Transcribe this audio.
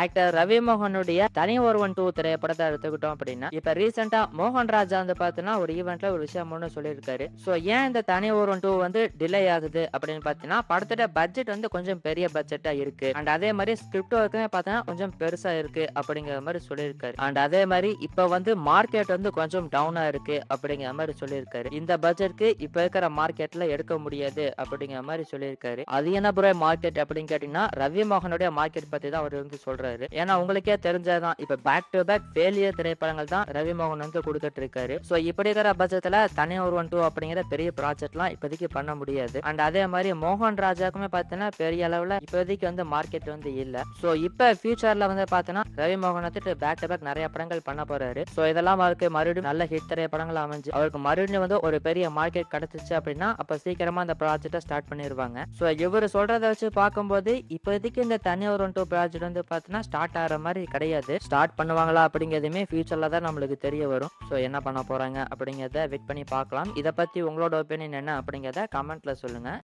Actor Ravi மோகனுடைய தனி ஒருவன் two திரைப்படத்தை எடுத்துக்கிட்டோம் அப்படின்னா இப்ப ரீசெண்டா மோகன் ராஜா வந்து பாத்தீங்கன்னா ஒரு ஈவெண்ட்ல ஒரு விஷயம் ஒன்று சொல்லியிருக்காரு. சோ ஏன் இந்த தனி ஒருவன் டூ வந்து டிலே ஆகுது அப்படின்னு பாத்தீங்கன்னா படத்தோட பட்ஜெட் வந்து கொஞ்சம் பெரிய பட்ஜெட்டா இருக்கு. அண்ட் அதே மாதிரி ஸ்கிரிப்ட் ஒர்க்குமே பாத்தீங்கன்னா கொஞ்சம் பெருசா இருக்கு அப்படிங்கிற மாதிரி சொல்லியிருக்காரு. அண்ட் அதே மாதிரி இப்ப வந்து மார்க்கெட் வந்து கொஞ்சம் டவுனா இருக்கு அப்படிங்கிற மாதிரி சொல்லியிருக்காரு. இந்த பட்ஜெட்க்கு இப்ப இருக்கிற மார்க்கெட்ல எடுக்க முடியாது அப்படிங்கிற மாதிரி சொல்லியிருக்காரு. அது என்ன புற மார்க்கெட் அப்படின்னு கேட்டீங்கன்னா ரவி மோகனுடைய மார்க்கெட் பத்தி தான் அவர் வந்து சொல்றாரு. ஏன்னா உங்களுக்கே தெரிஞ்சதுதான் இப்ப பேக் டு பேக் ஃபெயிலியர் திரைப்படங்கள் தான் ரவி மோகன் வந்து கொடுத்துட்டு இருக்காரு சோ இப்படி இருக்கிற பட்சத்துல தனி ஒருவன் டூ அப்படிங்கிற பெரிய ப்ராஜெக்ட்லாம் இப்போதைக்கு பண்ண முடியாது. அண்ட் அதே மாதிரி மோகன் ராஜாக்குமே பார்த்தீங்கன்னா பெரிய அளவுல இப்போதைக்கு வந்து மார்க்கெட் வந்து இல்ல. சோ இப்ப ஃபியூச்சர்ல வந்து பார்த்தீங்கன்னா ரவி மோகன் வந்துட்டு பேக் டு பேக் நிறைய படங்கள் பண்ண போறாரு. சோ இதெல்லாம் அவருக்கு மறுபடியும் நல்ல ஹிட் திரைப்படங்கள் அமைஞ்சு அவருக்கு மறுபடியும் வந்து ஒரு பெரிய மார்க்கெட் கிடைச்சிச்சு அப்படின்னா அப்ப சீக்கிரமா அந்த ப்ராஜெக்ட்டை ஸ்டார்ட் பண்ணிடுவாங்க சோ இவர் சொல்றத வச்சு பார்க்கும்போது இப்போதைக்கு இந்த தனி ஒரு டூ ப்ராஜெக்ட் வந்து பார்த்தீங்கன்னா ஸ்டார்ட் ஆகிற மாதிரி கிடையாது. ஸ்டார்ட் பண்ணுவாங்களா அப்படிங்கிறதுமே ஃபியூச்சரில் தான் நம்மளுக்கு தெரிய வரும். ஸோ என்ன பண்ண போகிறாங்க அப்படிங்கிறத வெயிட் பண்ணி பார்க்கலாம். இதை பற்றி உங்களோட ஒப்பீனியன் என்ன அப்படிங்கிறத கமெண்ட்டில் சொல்லுங்கள்